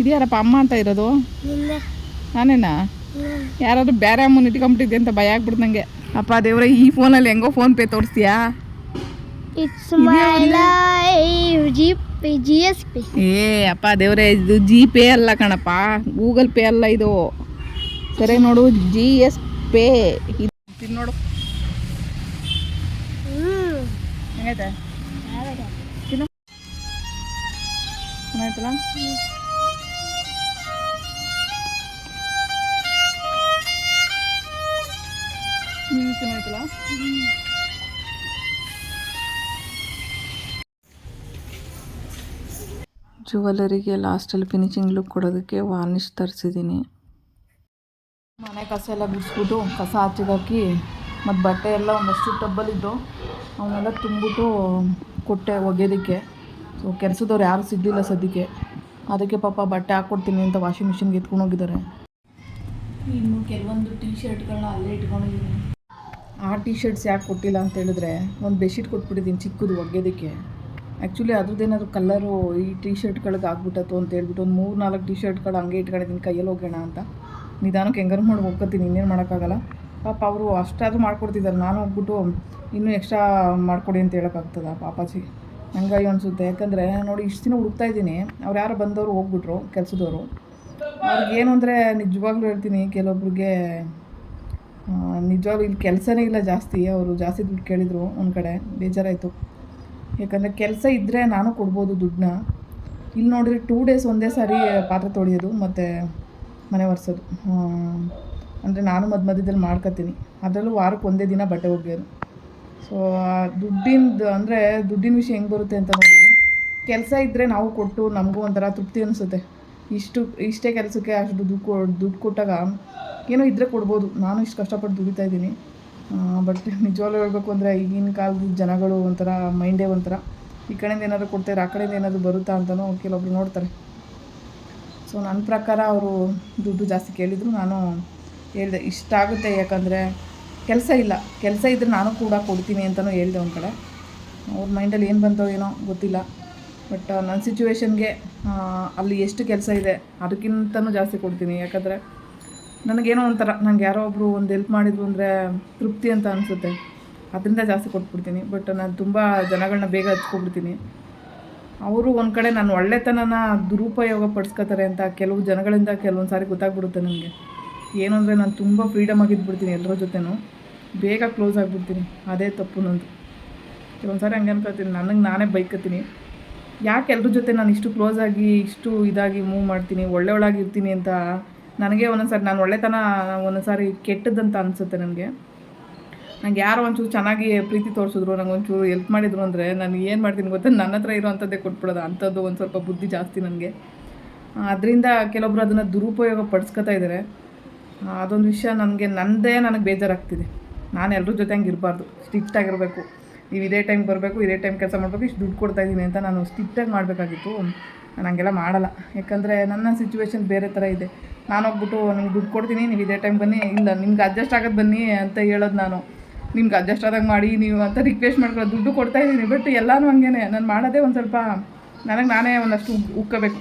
ಇದ್ಯಾರಪ್ಪ ಅಮ್ಮ ಅಂತ ಇರೋದು? ನಿನ್ನೆ. ಯಾರಾದ್ರೂ ಬೇರೆ ಅಮ್ಮನ ಇಟ್ಕೊಂಡ್ಬಿಟ್ಟಿದ್ದೆ ಅಂತ ಭಯ ಆಗ್ಬಿಡ್ತು ನನಗೆ ಅಪ್ಪ ದೇವ್ರ ಈ ಫೋನಲ್ಲಿ ಹೆಂಗೋ phone pay ತೋರಿಸ್ತೀಯಾ? It's my life G P G S ಏ ಅಪ್ಪ ದೇವ್ರೆ ಇದು ಜಿ ಪೇ ಅಲ್ಲ ಕಣಪ್ಪ. ಗೂಗಲ್ ಪೇ ಅಲ್ಲ ಇದು. ಸರಿ ನೋಡು ಜಿ ಎಸ್ ಪೇ ಇದು ನೋಡು. ಹೆಂಗೈತೆ? ಚೆನ್ನಾಯ್ತಲ್ಲ ಜುವೆಲರಿಗೆ ಲಾಸ್ಟಲ್ಲಿ ಫಿನಿಶಿಂಗ್ ಲುಕ್ ಕೊಡೋದಕ್ಕೆ ವಾರ್ನಿಷ್ ತರಿಸಿದ್ದೀನಿ. ಮನೆ ಕಸ ಎಲ್ಲ ಬಿಡಿಸ್ಬಿಟ್ಟು ಕಸ ಹಚ್ಚಿದಾಕಿ ಹಾಕಿ ಮತ್ತು ಬಟ್ಟೆ ಎಲ್ಲ ಒಂದಷ್ಟು ಟಬ್ಬಲ್ಲಿದ್ದು ಅವನ್ನೆಲ್ಲ ತುಂಬಿಟ್ಟು ಕೊಟ್ಟೆ ಒಗೆಯೋದಕ್ಕೆ. ಸೊ ಕೆಲಸದವ್ರು ಯಾರು ಸಿಗಲಿಲ್ಲ ಸದ್ಯಕ್ಕೆ. ಅದಕ್ಕೆ ಪಾಪ ಬಟ್ಟೆ ಹಾಕ್ಕೊಡ್ತೀನಿ ಅಂತ ವಾಷಿಂಗ್ ಮಿಷಿನ್ಗೆ ಎತ್ಕೊಂಡು ಹೋಗಿದ್ದಾರೆ. ಇನ್ನು ಕೆಲವೊಂದು ಟೀ ಶರ್ಟ್ಗಳನ್ನ ಅಲ್ಲೇ ಇಟ್ಕೊಂಡಿದ್ದೀನಿ. ಆ ಟೀ ಶರ್ಟ್ಸ್ ಯಾಕೆ ಕೊಟ್ಟಿಲ್ಲ ಅಂತ ಹೇಳಿದ್ರೆ ಒಂದು ಬೆಡ್ಶೀಟ್ ಕೊಟ್ಬಿಟ್ಟಿದ್ದೀನಿ ಚಿಕ್ಕದು ಒಗೆಯೋದಕ್ಕೆ ಆ್ಯಕ್ಚುಲಿ ಅದ್ರದ್ದೇನಾದ್ರು ಕಲರು ಈ ಟೀ ಶರ್ಟ್ಗಳಿಗೆ ಆಗ್ಬಿಟ್ಟತ್ತು ಅಂತ ಹೇಳ್ಬಿಟ್ಟು ಒಂದು ಮೂರು ನಾಲ್ಕು ಟೀ ಶರ್ಟ್ಗಳು ಹಂಗೆ ಇಟ್ಕೊಂಡಿದ್ದೀನಿ ಕೈಯಲ್ಲಿ ಹೋಗೋಣ ಅಂತ. ನಿಧಾನಕ್ಕೆ ಹೆಂಗಾರು ಮಾಡಿ ಹೋಗ್ಕೊತೀನಿ ಇನ್ನೇನು ಮಾಡೋಕ್ಕಾಗಲ್ಲ. ಪಾಪ ಅವರು ಅಷ್ಟಾದರೂ ಮಾಡ್ಕೊಡ್ತಿದ್ದಾರೆ ನಾನು ಹೋಗ್ಬಿಟ್ಟು ಇನ್ನೂ ಎಕ್ಸ್ಟ್ರಾ ಮಾಡಿಕೊಡಿ ಅಂತ ಹೇಳೋಕ್ಕಾಗ್ತದ ಪಾಪಾಜಿ. ಹಂಗಾಗಿ ಅನಿಸುತ್ತೆ, ಯಾಕಂದರೆ ನೋಡಿ ಇಷ್ಟು ದಿನ ಹುಡುಕ್ತಾ ಇದ್ದೀನಿ, ಅವ್ರು ಯಾರು ಬಂದವರು ಹೋಗ್ಬಿಟ್ರು ಕೆಲಸದವರು. ಅವ್ರಿಗೆ ಏನು ಅಂದರೆ ನಿಜವಾಗ್ಲೂ ಹೇಳ್ತೀನಿ, ಕೆಲವೊಬ್ರಿಗೆ ನಿಜವಾಗ್ಲೂ ಇಲ್ಲಿ ಕೆಲಸನೇ ಇಲ್ಲ ಜಾಸ್ತಿ. ಅವರು ಜಾಸ್ತಿ ದುಡ್ಡು ಕೇಳಿದರು ಒಂದು ಕಡೆ. ಬೇಜಾರಾಯಿತು. ಯಾಕಂದರೆ ಕೆಲಸ ಇದ್ದರೆ ನಾನು ಕೊಡ್ಬೋದು ದುಡ್ಡನ್ನ. ಇಲ್ಲಿ ನೋಡಿದ್ರೆ ಟೂ ಡೇಸ್ ಒಂದೇ ಸಾರಿ ಪಾತ್ರೆ ತೊಳೆಯೋದು ಮತ್ತು ಮನೆ ಒರೆಸೋದು. ಅಂದರೆ ನಾನು ಮಧ್ಯ ಮಧ್ಯದಲ್ಲಿ ಮಾಡ್ಕೊತೀನಿ ಅದರಲ್ಲೂ ವಾರಕ್ಕೆ ಒಂದೇ ದಿನ ಬಟ್ಟೆ ಒಗೆಯೋದು. ಸೊ ದುಡ್ಡಿಂದು ಅಂದರೆ ದುಡ್ಡಿನ ವಿಷಯ ಹೆಂಗೆ ಬರುತ್ತೆ ಅಂತ ನೋಡಿ. ಕೆಲಸ ಇದ್ದರೆ ನಾವು ಕೊಟ್ಟು ನಮಗೂ ಒಂಥರ ತೃಪ್ತಿ ಅನಿಸುತ್ತೆ. ಇಷ್ಟು, ಇಷ್ಟೇ ಕೆಲಸಕ್ಕೆ ಅಷ್ಟು ದುಡ್ಡು ದುಡ್ಡು ಕೊಟ್ಟಾಗ ಏನೋ ಇದ್ದರೆ ಕೊಡ್ಬೋದು. ನಾನು ಇಷ್ಟು ಕಷ್ಟಪಟ್ಟು ದುಡಿತಾ ಇದ್ದೀನಿ. ಬಟ್ ನಿಜವಾಗ್ಲೂ ಹೇಳಬೇಕು ಅಂದರೆ ಈಗಿನ ಕಾಲದ ಜನಗಳು ಒಂಥರ ಮೈಂಡೇ ಒಂಥರ. ಈ ಕಡೆಯಿಂದ ಏನಾದರೂ ಕೊಡ್ತಾರೆ, ಆ ಕಡೆಯಿಂದ ಏನಾದರೂ ಬರುತ್ತಾ ಅಂತಲೂ ಕೆಲವೊಬ್ರು ನೋಡ್ತಾರೆ. ಸೊ ನನ್ನ ಪ್ರಕಾರ ಅವರು ದುಡ್ಡು ಜಾಸ್ತಿ ಕೇಳಿದರು. ನಾನು ಹೇಳಿದೆ, ಇಷ್ಟ ಆಗುತ್ತೆ ಯಾಕಂದರೆ ಕೆಲಸ ಇಲ್ಲ. ಕೆಲಸ ಇದ್ದರೆ ನಾನು ಕೂಡ ಕೊಡ್ತೀನಿ ಅಂತಲೂ ಹೇಳಿದೆ ಒಂದು ಕಡೆ. ಅವ್ರ ಮೈಂಡಲ್ಲಿ ಏನು ಬಂತೋ ಏನೋ ಗೊತ್ತಿಲ್ಲ. ಬಟ್ ನನ್ನ ಸಿಚುವೇಶನ್ಗೆ ಅಲ್ಲಿ ಎಷ್ಟು ಕೆಲಸ ಇದೆ, ಅದಕ್ಕಿಂತನೂ ಜಾಸ್ತಿ ಕೊಡ್ತೀನಿ. ಯಾಕಂದರೆ ನನಗೇನೋ ಒಂಥರ, ನಂಗೆ ಯಾರೋ ಒಬ್ಬರು ಒಂದು ಹೆಲ್ಪ್ ಮಾಡಿದ್ರು ಅಂದರೆ ತೃಪ್ತಿ ಅಂತ ಅನಿಸುತ್ತೆ. ಅದರಿಂದ ಜಾಸ್ತಿ ಕೊಟ್ಬಿಡ್ತೀನಿ. ಬಟ್ ನಾನು ತುಂಬ ಜನಗಳನ್ನ ಬೇಗ ಹಚ್ಕೊಬಿಡ್ತೀನಿ. ಅವರು ಒಂದು ಕಡೆ ನಾನು ಒಳ್ಳೆತನನ ದುರುಪಯೋಗ ಪಡಿಸ್ಕೋತಾರೆ ಅಂತ ಕೆಲವು ಜನಗಳಿಂದ ಕೆಲವೊಂದು ಸಾರಿ ಗೊತ್ತಾಗ್ಬಿಡುತ್ತೆ ನನಗೆ. ಏನು ಅಂದರೆ ನಾನು ತುಂಬ ಫ್ರೀಡಮ್ ಆಗಿದ್ಬಿಡ್ತೀನಿ ಎಲ್ಲರ ಜೊತೆನೂ. ಬೇಗ ಕ್ಲೋಸ್ ಆಗಿಬಿಡ್ತೀನಿ. ಅದೇ ತಪ್ಪು ನಂದು. ಕೆಲವೊಂದು ಸಾರಿ ಹಂಗೆ ಅನ್ಕೋತೀನಿ ನನಗೆ ನಾನೇ ಬೈಕತ್ತೀನಿ. ಯಾಕೆ ಎಲ್ಲರ ಜೊತೆ ನಾನು ಇಷ್ಟು ಕ್ಲೋಸ್ ಆಗಿ ಇಷ್ಟು ಇದಾಗಿ ಮೂವ್ ಮಾಡ್ತೀನಿ ಒಳ್ಳೆ ಒಳಗಿರ್ತೀನಿ ಅಂತ ನನಗೆ ಒಂದೊಂದು ಸಾರಿ ನಾನು ಒಳ್ಳೆತನ ಒಂದೊಂದು ಸಾರಿ ಕೆಟ್ಟದಂತ ಅನಿಸುತ್ತೆ ನನಗೆ. ನನಗೆ ಯಾರೋ ಒಂಚೂರು ಚೆನ್ನಾಗಿ ಪ್ರೀತಿ ತೋರಿಸಿದ್ರು, ನಂಗೆ ಒಂಚೂರು ಹೆಲ್ಪ್ ಮಾಡಿದ್ರು ಅಂದರೆ ನಾನು ಏನು ಮಾಡ್ತೀನಿ ಗೊತ್ತಾ? ನನ್ನ ಹತ್ರ ಇರೋ ಅಂಥದ್ದೇ ಕೊಟ್ಬಿಡೋದು, ಅಂಥದ್ದು ಒಂದು ಸ್ವಲ್ಪ ಬುದ್ಧಿ ಜಾಸ್ತಿ ನನಗೆ. ಅದರಿಂದ ಕೆಲವೊಬ್ರು ಅದನ್ನು ದುರುಪಯೋಗ ಪಡಿಸ್ಕೊತಾ ಇದ್ದಾರೆ ಅದೊಂದು ವಿಷಯ ನನಗೆ ನನ್ನದೇ ನನಗೆ ಬೇಜಾರಾಗ್ತಿದೆ. ನಾನು ಎಲ್ಲರ ಜೊತೆ ಹಂಗೆ ಇರಬಾರ್ದು ಸ್ಟ್ರಿಕ್ಟ್ ಆಗಿರಬೇಕು. ನೀವು ಇದೇ ಟೈಮ್ ಬರಬೇಕು, ಇದೇ ಟೈಮ್ ಕೆಲಸ ಮಾಡಬೇಕು, ಇಷ್ಟು ದುಡ್ಡು ಕೊಡ್ತಾ ಇದ್ದೀನಿ ಅಂತ ನಾನು ಸ್ಟ್ರಿಕ್ಟಾಗಿ ಮಾಡಬೇಕಾಗಿತ್ತು. ನಾನು ಹಂಗೆಲ್ಲ ಮಾಡಲ್ಲ. ಯಾಕಂದರೆ ನನ್ನ ಸಿಚುವೇಶನ್ ಬೇರೆ ಥರ ಇದೆ. ನಾನು ಹೋಗ್ಬಿಟ್ಟು ನಿಮ್ಗೆ ದುಡ್ಡು ಕೊಡ್ತೀನಿ, ನೀವು ಇದೇ ಟೈಮ್ ಬನ್ನಿ, ಇಲ್ಲ ನಿಮ್ಗೆ ಅಡ್ಜಸ್ಟ್ ಆಗೋದು ಬನ್ನಿ ಅಂತ ಹೇಳೋದು ನಾನು. ನಿಮ್ಗೆ ಅಡ್ಜಸ್ಟ್ ಆದಾಗ ಮಾಡಿ, ನೀವು ಅಂತ ರಿಕ್ವೆಸ್ಟ್ ಮಾಡ್ಕೊಳ್ಳೋ ದುಡ್ಡು ಕೊಡ್ತಾ ಇದ್ದೀನಿ. ಬಟ್ ಎಲ್ಲನೂ ಹಂಗೇನೆ. ನಾನು ಮಾಡೋದೇ ಒಂದು ಸ್ವಲ್ಪ, ನನಗೆ ನಾನೇ ಒಂದಷ್ಟು ಉಕ್ಕಬೇಕು.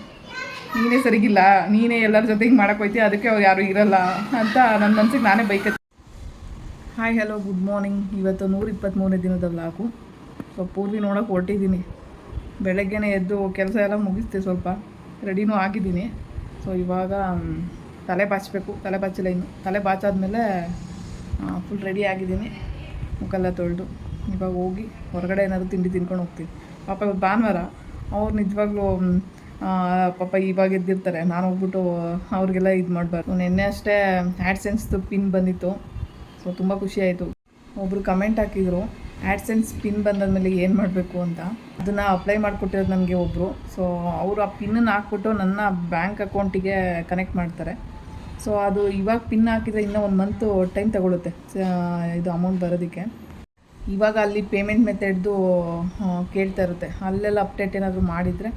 ನೀನೇ ಸರಿಗಿಲ್ಲ, ನೀನೇ ಎಲ್ಲರ ಜೊತೆ ಹಿಂಗೆ ಮಾಡಕ್ಕೆ ಹೋಯ್ತಿ, ಅದಕ್ಕೆ ಅವ್ರು ಯಾರೂ ಇರಲ್ಲ ಅಂತ ನನ್ನ ಮನ್ಸಿಗೆ ನಾನೇ ಬೈಕ ಹಾಯ್ ಹಲೋ ಗುಡ್ ಮಾರ್ನಿಂಗ್ ಇವತ್ತು ನೂರ ಇಪ್ಪತ್ತ್ಮೂರನೇ ದಿನದ ವ್ಲಾಗು ಸೊ ಪೂರ್ವಿ ನೋಡೋಕೆ ಹೊರಟಿದ್ದೀನಿ ಬೆಳಗ್ಗೆನೇ ಎದ್ದು ಕೆಲಸ ಎಲ್ಲ ಮುಗಿಸ್ತೆ ಸ್ವಲ್ಪ. ರೆಡಿನೂ ಆಗಿದ್ದೀನಿ. ಸೊ ಇವಾಗ ತಲೆ ಬಾಚಬೇಕು. ತಲೆ ಬಾಚಿಲ್ಲ ಇನ್ನು. ತಲೆ ಬಾಚಾದ್ಮೇಲೆ ಫುಲ್ ರೆಡಿ ಆಗಿದ್ದೀನಿ. ಮುಖೆಲ್ಲ ತೊಳೆದು. ಇವಾಗ ಹೋಗಿ ಹೊರಗಡೆ ಏನಾದರೂ ತಿಂಡಿ ತಿನ್ಕೊಂಡು ಹೋಗ್ತೀನಿ. ಪಾಪ ಇವತ್ತು ಭಾನುವಾರ. ಅವ್ರು ನಿಜವಾಗ್ಲೂ ಪಾಪ ಇವಾಗ ಎದ್ದಿರ್ತಾರೆ. ನಾನು ಹೋಗ್ಬಿಟ್ಟು ಅವ್ರಿಗೆಲ್ಲ ಇದು ಮಾಡಬಾರ್ದು ನಿನ್ನೆ ಅಷ್ಟೇ ಆ್ಯಡ್ಸೆನ್ಸ್ದು ಪಿನ್ ಬಂದಿತ್ತು. ಸೊ ತುಂಬ ಖುಷಿ ಆಯಿತು. ಒಬ್ಬರು ಕಮೆಂಟ್ ಹಾಕಿದರು ಆ್ಯಡ್ಸೆನ್ಸ್ ಪಿನ್ ಬಂದಾದಮೇಲೆ ಏನು ಮಾಡಬೇಕು ಅಂತ? ಅದನ್ನು ಅಪ್ಲೈ ಮಾಡಿಕೊಟ್ಟಿರೋದು ನನಗೆ ಒಬ್ಬರು ಸೊ ಅವರು ಆ ಪಿನ್ನನ್ನು ಹಾಕ್ಬಿಟ್ಟು ನನ್ನ ಬ್ಯಾಂಕ್ ಅಕೌಂಟಿಗೆ ಕನೆಕ್ಟ್ ಮಾಡ್ತಾರೆ. ಸೊ ಅದು ಇವಾಗ ಪಿನ್ ಹಾಕಿದರೆ ಇನ್ನೂ ಒಂದು ಮಂತು ಟೈಮ್ ತಗೊಳುತ್ತೆ ಇದು ಅಮೌಂಟ್ ಬರೋದಕ್ಕೆ. ಇವಾಗ ಅಲ್ಲಿ ಪೇಮೆಂಟ್ ಮೆಥಡ್ದು ಕೇಳ್ತಾ ಇರುತ್ತೆ. ಅಲ್ಲೆಲ್ಲ ಅಪ್ಡೇಟ್ ಏನಾದರೂ ಮಾಡಿದರೆ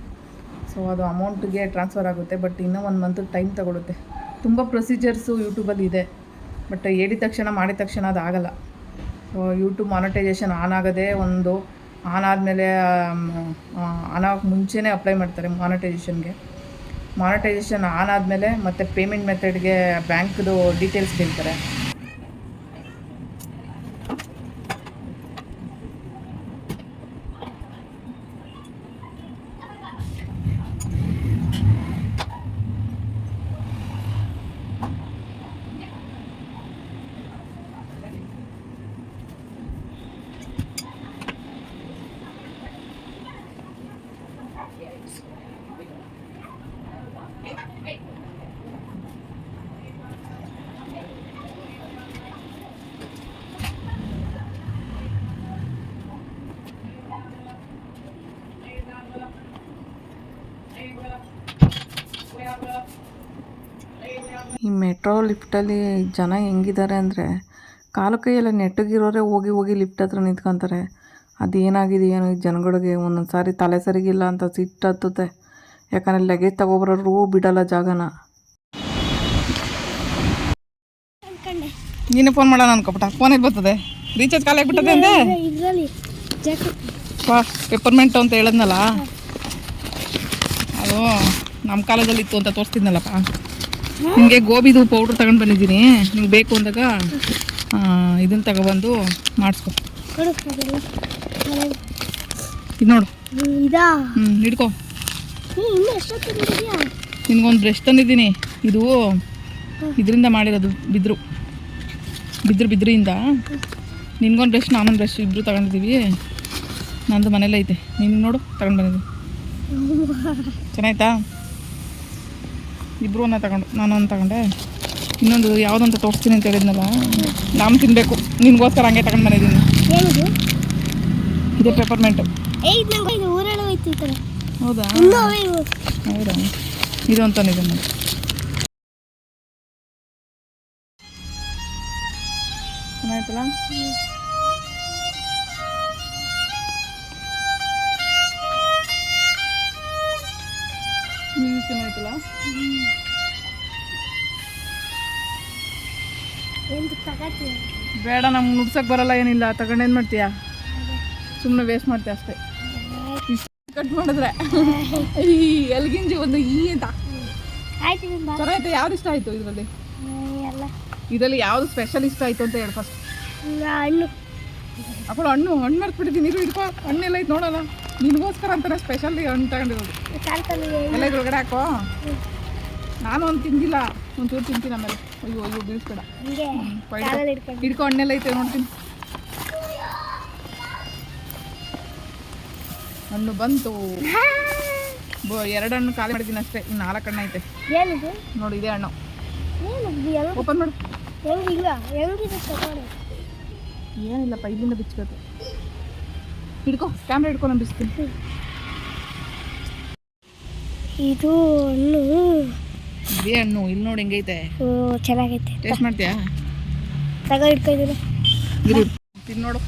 ಸೊ ಅದು ಅಮೌಂಟ್ಗೆ ಟ್ರಾನ್ಸ್ಫರ್ ಆಗುತ್ತೆ ಬಟ್ ಇನ್ನೂ ಒಂದು ಮಂತ್ ಟೈಮ್ ತಗೊಳುತ್ತೆ. ತುಂಬ ಪ್ರೊಸೀಜರ್ಸು ಯೂಟ್ಯೂಬಲ್ಲಿ ಇದೆ. ಬಟ್ ಹೇಳಿದ ತಕ್ಷಣ, ಮಾಡಿದ ತಕ್ಷಣ ಅದು ಆಗಲ್ಲ. ಯೂಟ್ಯೂಬ್ ಮಾನಿಟೈಸೇಷನ್ ಆನ್ ಆಗೋದೇ ಒಂದು ಆನ್ ಆದಮೇಲೆ ಆನ್ ಆಗೋಕ್ಕೆ ಮುಂಚೆನೇ ಅಪ್ಲೈ ಮಾಡ್ತಾರೆ ಮಾನಿಟೈಸೇಷನ್ಗೆ ಮಾನಿಟೈಸೇಷನ್ ಆನ್ ಆದಮೇಲೆ ಮತ್ತು ಪೇಮೆಂಟ್ ಮೆಥಡ್ಗೆ ಬ್ಯಾಂಕ್ದು ಡೀಟೇಲ್ಸ್ ಕೇಳ್ತಾರೆ ಈ ಮೆಟ್ರೋ ಲಿಫ್ಟಲ್ಲಿ ಜನ ಹೆಂಗಿದ್ದಾರೆ ಅಂದರೆ ಕಾಲು ಕೈಯೆಲ್ಲ ನೆಟ್ಟಗಿರೋರೇ ಹೋಗಿ ಹೋಗಿ ಲಿಫ್ಟ್ ಹತ್ರ ನಿಂತ್ಕೊಂತಾರೆ. ಅದೇನಾಗಿದೆ ಏನೋ? ಈ ಜನಗಳಿಗೆ ಒಂದೊಂದು ಸಾರಿ ತಲೆ ಸರಿಗಿಲ್ಲ ಅಂತ ಸಿಟ್ಟು ಹತ್ತುತ್ತೆ. ಯಾಕಂದರೆ ಲಗೇಜ್ ತಗೊಬರೋರು ಬಿಡಲ್ಲ ಜಾಗನ. ನೀನು ಫೋನ್ ಮಾಡೋಣ ಅನ್ಕೊಬಿಟ್ಟ. ಫೋನಲ್ಲಿ ಬರ್ತದೆ? ರೀಚಾರ್ಜ್ ಖಾಲಿ ಆಗಿಬಿಟ್ಟದೆ ಅಂದೆ? ಪೆಪ್ಪರ್ಮೆಂಟು ಅಂತ ಹೇಳದ್ನಲ್ಲ? ಅದು ನಮ್ಮ ಕಾಲೇಜಲ್ಲಿ ಇತ್ತು ಅಂತ ತೋರಿಸ್ತಿದ್ನಲ್ಲಪ್ಪ. ನಿಮಗೆ ಗೋಬಿದು ಪೌಡ್ರ್ ತಗೊಂಡು ಬಂದಿದ್ದೀನಿ. ನಿಮ್ಗೆ ಬೇಕು ಅಂದಾಗ ಇದನ್ನು ತಗೊಬಂದು ಮಾಡಿಸ್ಕೊ. ಇದು ನೋಡು. ಹ್ಞೂ ಹಿಡ್ಕೊ. ನಿನಗೊಂದು ಬ್ರಷ್ ತಂದಿದ್ದೀನಿ. ಇದು ಇದರಿಂದ ಮಾಡಿರೋದು ಬಿದ್ರು. ಬಿದ್ರು ಬಿದ್ರಿಂದ. ನಿನ್ಗೊಂದು ಬ್ರಷ್ ನಾನೊಂದು ಬ್ರಷ್ ಇಬ್ಬರು ತಗೊಂಡಿದ್ದೀವಿ ನಂದು ಮನೇಲೇ ಐತೆ. ನಿನ್ಗೆ ನೋಡು ತಗೊಂಡು ಬಂದಿದ್ದೀನಿ. ಚೆನ್ನಾಯ್ತಾ? ಇಬ್ಬರು ಒಂದ ತಗೊಂಡು ನಾನು ಒಂದು ತಗೊಂಡೆ. ಇನ್ನೊಂದು ಯಾವುದಂತ ತೋರಿಸ್ತೀನಿ ಅಂತ ಹೇಳಿದ್ನಲ್ಲ ನಾನು ತಿನ್ನಬೇಕು ನಿನ್ಗೋಸ್ಕರ ಹಂಗೆ ತಗೊಂಡು ಬಂದಿದ್ದೀನಿ. ಇದೇ ಪೆಪರ್ಮೆಂಟು ಹೌದಾ? ಹೌದಾ? ಇದು ಅಂತ ಇದನ್ನು ಚೆನ್ನಾಯ್ತಲ್ಲ ತಗತ್ತೀಯ ಬೇಡ ನಮ್ಗೆ ನುಡ್ಸಕ್ಕೆ ಬರಲ್ಲ ಏನಿಲ್ಲ. ತಗೊಂಡು ಏನು ಮಾಡ್ತೀಯಾ? ಸುಮ್ಮನೆ ವೇಸ್ಟ್ ಮಾಡ್ತೀಯ ಅಷ್ಟೇ. ಕಟ್ ಮಾಡಿದ್ರೆ. ಈ ಎಲ್ಗಿಂಜಿ ಒಂದು ಈ ಅಂತ. ಚೆನ್ನಾಯ್ತು ಯಾವ್ದು ಇಷ್ಟ ಆಯಿತು ಇದರಲ್ಲಿ? ಇದರಲ್ಲಿ ಯಾವ್ದು ಸ್ಪೆಷಲ್ ಇಷ್ಟ ಆಯಿತು ಅಂತ ಹೇಳಿ ಫಸ್ಟ್ ಹಣ್ಣು. ಅಪ್ಪಳು ಹಣ್ಣು ಹಣ್ಣು ಮರ್ತ್ಬಿಟ್ಟಿದ್ದೀನಿ. ಇರು ಹಿಡ್ಕೋ ಹಣ್ಣೆಲ್ಲ ಐತೆ ನೋಡಲ್ಲ. ನಿನಗೋಸ್ಕರ ಅಂತಾನೆ ಸ್ಪೆಷಲ್ ಹಣ್ಣು ತಗೊಂಡಿರೋದು. ಎಲ್ಲ ಒಳಗಡೆ ಹಾಕೋ? ನಾನು ಒಂದು ತಿಂದಿಲ್ಲ. ಒಂಚೂರು ತಿಂತೀನಿ ಆಮೇಲೆ. ಅಯ್ಯೋ ಅಯ್ಯೋ ಬೀಳಿಸ್ಬೇಡ. ಹಿಡ್ಕೊ ಹಣ್ಣೆಲ್ಲ ಐತೆ ನೋಡ್ತೀನಿ. ಹಣ್ಣು ಬಂತು. ಬೋ ಎರಡು ಹಣ್ಣು ಖಾಲಿ ಮಾಡಿದ್ದೀನಿ ಅಷ್ಟೇ. ಇನ್ನು ನಾಲ್ಕು ಹಣ್ಣು ಐತೆ. ನೋಡಿ ಇದೇ ಹಣ್ಣು. ಓಪನ್ ಮಾಡು. ಏನಿಲ್ಲಪ್ಪ ಇಲ್ಲಿಂದ ಬಿಚ್ಚಬೇಕು ಹಿಡ್ಕೊ ಕ್ಯಾಮ್ರಾ ಹಿಡ್ಕೊ ನಾನು ಬಿಸ್ತೀನಿ. ಇದು ಹಣ್ಣು. ಇದೇ ಹಣ್ಣು ಇಲ್ಲಿ ನೋಡಿ ಹೆಂಗೈತೆ. ಓ ಚೆನ್ನಾಗೈತೆ. ಟೇಸ್ಟ್ ಮಾಡ್ತೀಯಾ? ತಗೋ ಇಟ್ಕೊಂಡಿಲ್ಲ ಇರು ತಿನ್ ನೋಡು.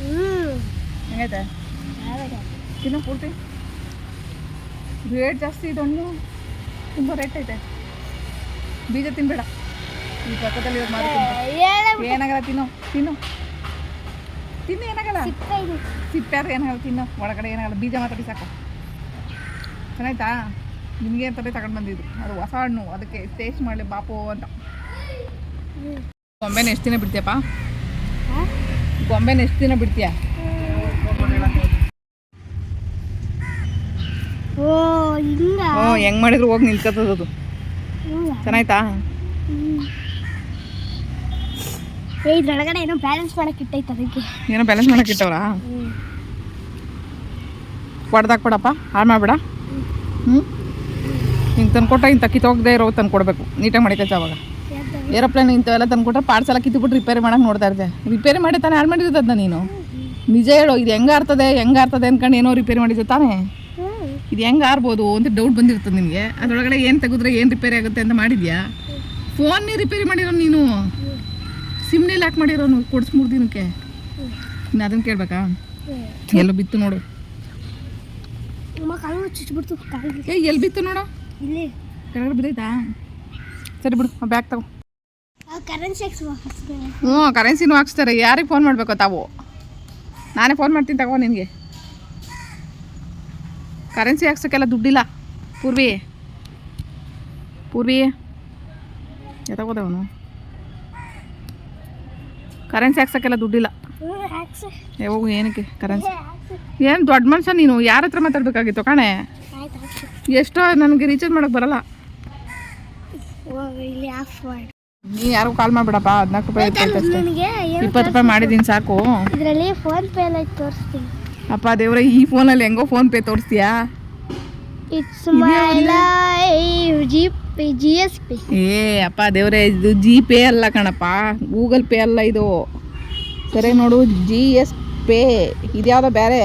ಹ್ಮ್. ಹೆಂಗೈತೆ? ತಿನ್ನೋ ಪೂರ್ತಿ. ರೇಟ್ ಜಾಸ್ತಿ ಇದು ಹಣ್ಣು. ತುಂಬ ರೇಟ್ ಐತೆ. ಬೀಜ ತಿನ್ಬೇಡ. ಈ ಪಕ್ಕದಲ್ಲಿ. ಏನಾಗಲ್ಲ ತಿನ್ನು ತಿನ್ನು. ತಿನ್ನು ಏನಾಗಲ್ಲ? ಸಿಪ್ಪೆ ಏನಾಗಲ್ಲ ತಿನ್ನು. ಒಳಗಡೆ ಏನಾಗಲ್ಲ. ಬೀಜ ಮಾತ್ರ ಬಿಸಾಕು ಚೆನ್ನಾಯ್ತಾ ನಿಮಗೆ ಅಂತಲೇ ತಗೊಂಡು ಬಂದಿದ್ದು? ಅದು ಹೊಸ ಹಣ್ಣು. ಅದಕ್ಕೆ ಟೇಸ್ಟ್ ಮಾಡಲಿ ಬಾಪು ಅಂತ. ಗೊಂಬೆನ ಎಷ್ಟು ದಿನ ಬಿಡ್ತೀಯಪ್ಪ? ಗೊಂಬೆನ ಎಷ್ಟು ದಿನ ಬಿಡ್ತೀಯ? ಓ ಹೆಂಗೆ? ಮಾಡಿದ್ರು ಹೋಗಿ ನಿಲ್ಕತ್ತದ ಅದು ಚೆನ್ನಾಯ್ತಾ? ಇದ್ರೊಳಗಡೆ ಏನೋ ಬ್ಯಾಲೆನ್ಸ್ ಮಾಡಕ್ಕೆ ಇಟ್ಟೈತೆ ಅದಕ್ಕೆ. ಏನೋ ಬ್ಯಾಲೆನ್ಸ್ ಮಾಡಕ್ಕೆ ಇಟ್ಟವ್ರಾ? ಹೊಡ್ದಾಕ್ಬೇಡಪ್ಪ ಹಾಳು ಮಾಡಬೇಡ. ಹ್ಞೂ ಹಿಂಗೆ ತಂದ್ಕೊಟ್ಟ ಇಂಥ ಕಿತ್ತೋಗದೆ ಇರೋ ತಂದು ಕೊಡಬೇಕು ನೀಟಾಗಿ ಮಾಡಿಕೈತೆ ಅವಾಗ. ಏರೋಪ್ಲೇನ್ ಇಂಥವೆಲ್ಲ ತಂದ್ಕೊಟ್ರೆ ಪಾರ್ಟ್ಸ್ ಎಲ್ಲ ಕಿತ್ತುಬಿಟ್ಟು ರಿಪೇರಿ ಮಾಡಕ್ಕೆ ನೋಡ್ತಾ ಇರ್ತೆ. ರಿಪೇರಿ ಮಾಡಿ ತಾನೇ ಹಾಳು ಮಾಡಿರ್ತದ ನೀನು? ನಿಜ ಹೇಳು, ಇದು ಹೆಂಗೆ ಆರ್ತದೆ ಹೆಂಗೆ ಆರ್ತದೆ ಅನ್ಕೊಂಡು ಏನೋ ರಿಪೇರಿ ಮಾಡಿದ್ದೆ ತಾನೇ? ಇದು ಹೆಂಗೆ ಆರ್ಬೋದು ಅಂತ ಡೌಟ್ ಬಂದಿರ್ತದೆ ನಿನಗೆ. ಅದರೊಳಗಡೆ ಏನು ತೆಗೆದ್ರೆ ಏನು ರಿಪೇರಿ ಆಗುತ್ತೆ ಅಂತ ಮಾಡಿದ್ಯಾ? ಫೋನ್ನೇ ರಿಪೇರಿ ಮಾಡಿರೋ ನೀನು. ಸಿಮ್ನೇಲಿ ಯಾಕೆ ಮಾಡಿರೋನು ಕೊಡ್ಸಿ ಮೂರು ದಿನಕ್ಕೆ. ಇನ್ನು ಅದನ್ನು ಕೇಳ್ಬೇಕಾ? ಎಲ್ಲ ಬಿತ್ತು ನೋಡು. ಏ ಎಲ್ಲಿ ಬಿತ್ತು ನೋಡು? ಇಲ್ಲಿ. ಕೆಳಗಡೆ ಬಿದ್ದೈತಾ? ಸರಿ ಬಿಡು ಬ್ಯಾಗ್ ತಗೋ. ಹ್ಞೂ ಕರೆನ್ಸಿನೂ ಹಾಕ್ಸ್ತಾರೆ. ಯಾರಿಗೆ ಫೋನ್ ಮಾಡಬೇಕು ತಾವು? ನಾನೇ ಫೋನ್ ಮಾಡ್ತೀನಿ ತಗೋ ನಿನಗೆ. ಕರೆನ್ಸಿ ಹಾಕ್ಸೋಕ್ಕೆಲ್ಲ ದುಡ್ಡಿಲ್ಲ. ಪೂರ್ವಿ. ಪೂರ್ವಿ. ಎತ್ತಾಗೋದ ಅವನು? ಕರೆನ್ಸಿ ಹಾಕ್ಸೋಕ್ಕೆಲ್ಲ ದುಡ್ಡಿಲ್ಲ. ಹೋಗು ಏನಕ್ಕೆ ಕರೆನ್ಸಿ ಏನು ದೊಡ್ಡ ಮನುಷ್ಯ ನೀನು? ಯಾರ ಹತ್ರ ಮಾತಾಡ್ಬೇಕಾಗಿತ್ತು ಕಾಣೆ? ಎಷ್ಟೋ ನನಗೆ ರೀಚಾರ್ಜ್ ಮಾಡೋಕೆ ಬರಲ್ಲ. ನೀ ಯಾರಿಗೂ ಕಾಲ್ ಮಾಡ್ಬೇಡಪ್ಪ ಹದಿನಾಲ್ಕು ರೂಪಾಯಿ ಇಪ್ಪತ್ತು ರೂಪಾಯಿ ಮಾಡಿದೀನಿ ಸಾಕು. ಇದರಲ್ಲಿ ಫೋನ್ ಪೇ ಎಲ್ಲ ತೋರಿಸ್ತೀನಿ. ಅಪ್ಪ ದೇವ್ರ ಈ ಫೋನಲ್ಲಿ ಹೆಂಗೋ phone pay ತೋರಿಸ್ತೀಯಾ? It's my life G P G S pay ಏ ಅಪ್ಪ ದೇವ್ರೆ ಇದು ಜಿ ಪೇ ಅಲ್ಲ ಕಣಪ್ಪ. ಗೂಗಲ್ ಪೇ ಅಲ್ಲ ಇದು. ಸರಿ ನೋಡು ಜಿ ಎಸ್ ಪೇ ಇದ್ಯಾವುದೋ ಬೇರೆ